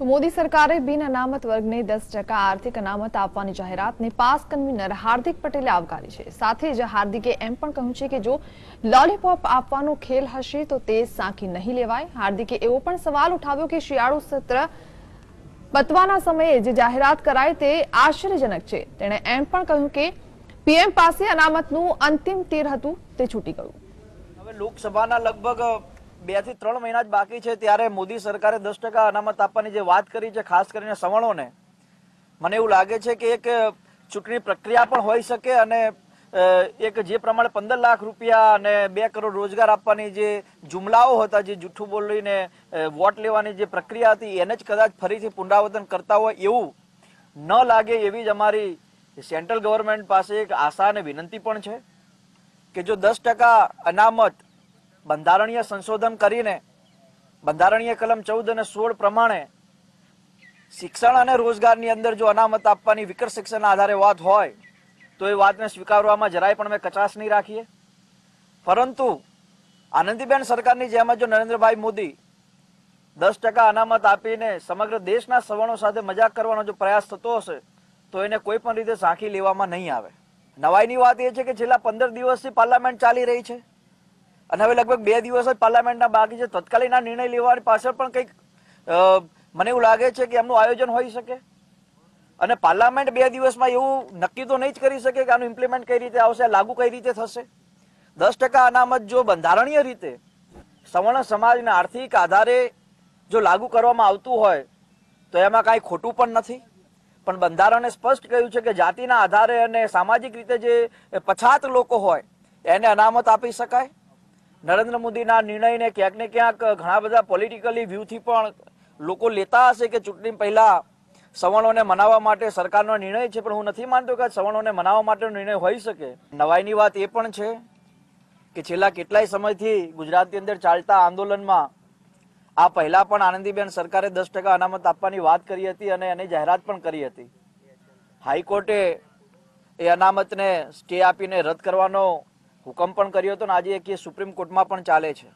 તો મોદી સરકારે બિન અનામત વર્ગને દસ ટકા આર્થિક અનામત આપવાની જાહેરાતને પાસ કન્વીનર હાર્દિક પટેલે આવકારી છે. સાથે જ હાર્દિકે એમ પણ કહ્યું છે કે જો લોલીપોપ આપવાનો ખેલ હશે તો તે સાંખી નહીં લેવાય. હાર્દિકે એવો પણ સવાલ ઉઠાવ્યો કે શિયાળુ સત્ર પતવાના સમયે જે જાહેરાત કરાય તે આશ્ચર્યજનક છે. તેણે એમ પણ કહ્યું કે પીએમ પાસે અનામતનું અંતિમ તીર હતું, તે છૂટી ગયું. હવે લોકસભાના લગભગ બેથી ત્રણ મહિના જ બાકી છે ત્યારે મોદી સરકારે દસ ટકા અનામત આપવાની જે વાત કરી છે, ખાસ કરીને સવર્ણોને મને એવું લાગે છે કે એક ચૂંટણી પ્રક્રિયા પણ હોઈ શકે અને એક જે પ્રમાણે પંદર લાખ રૂપિયા અને બે કરોડ રોજગાર આપવાની જે જુમલાઓ હતા, જે જૂઠું બોલીને વોટ લેવાની જે પ્રક્રિયા હતી, એને જ કદાચ ફરીથી પુનરાવર્તન કરતા હોય એવું ન લાગે એવી જ અમારી સેન્ટ્રલ ગવર્મેન્ટ પાસે એક આશા અને વિનંતી પણ છે કે જો દસ ટકા અનામત બંધારણીય સંશોધન કરીને, બંધારણીય કલમ ચૌદ અને સોળ પ્રમાણે શિક્ષણ અને રોજગારની અંદર જો અનામત આપવાની વિકર શિક્ષણના આધારે વાત હોય, તો એ વાતને સ્વીકારવામાં જરાય પણ અમે કચાશ નહીં રાખીએ. પરંતુ આનંદીબેન સરકારની જેમ જ જો નરેન્દ્રભાઈ મોદી દસ ટકા અનામત આપીને સમગ્ર દેશના સવર્ણો સાથે મજાક કરવાનો જો પ્રયાસ થતો હશે, તો એને કોઈ પણ રીતે સાંખી લેવામાં નહીં આવે. નવાઈની વાત એ છે કે છેલ્લા પંદર દિવસથી પાર્લામેન્ટ ચાલી રહી છે. અને હવે લગભગ બે દિવસ જ પાર્લામેન્ટના બાકી છે. તત્કાલીન આ નિર્ણય લેવાની પાછળ પણ કંઈક મને એવું લાગે છે કે એમનું આયોજન હોઈ શકે. અને પાર્લામેન્ટ બે દિવસમાં એવું નક્કી તો નહીં જ કરી શકે કે આનું ઇમ્પ્લિમેન્ટ કઈ રીતે આવશે લાગુ કઈ રીતે થશે. દસ ટકા અનામત જો બંધારણીય રીતે સવર્ણ સમાજના આર્થિક આધારે જો લાગુ કરવામાં આવતું હોય, તો એમાં કાંઈ ખોટું પણ નથી. પણ બંધારણે સ્પષ્ટ કહ્યું છે કે જાતિના આધારે અને સામાજિક રીતે જે પછાત લોકો હોય, એને અનામત આપી શકાય. નરેન્દ્ર મોદીના નિર્ણયને ક્યાંક ને ક્યાંક ઘણા બધા પોલિટિકલી વ્યૂથી પણ લોકો લેતા હશે કે ચૂંટણી પહેલા સવર્ણોને મનાવવા માટે સરકારનો નિર્ણય છે, પણ હું નથી માનતો કે સવર્ણોને મનાવવા માટેનો નિર્ણય હોઈ શકે. નવાઈની વાત એ પણ છે કે છેલ્લા કેટલાય સમયથી ગુજરાતની અંદર ચાલતા આંદોલનમાં આ પહેલા પણ આનંદીબેન સરકારે દસ ટકા અનામત આપવાની વાત કરી હતી અને એની જાહેરાત પણ કરી હતી. હાઈકોર્ટે એ અનામતને સ્ટે આપીને રદ કરવાનો હુકમ પણ કર્યો હતો ને આજે એક સુપ્રીમ કોર્ટમાં પણ ચાલે છે.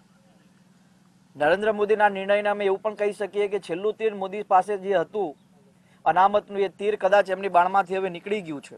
નરેન્દ્ર મોદીના નિર્ણયને અમે એવું પણ કહી શકીએ કે છેલ્લું તીર મોદી પાસે જે હતું, અનામતનું એ તીર કદાચ એમની બાણમાંથી હવે નીકળી ગયું છે.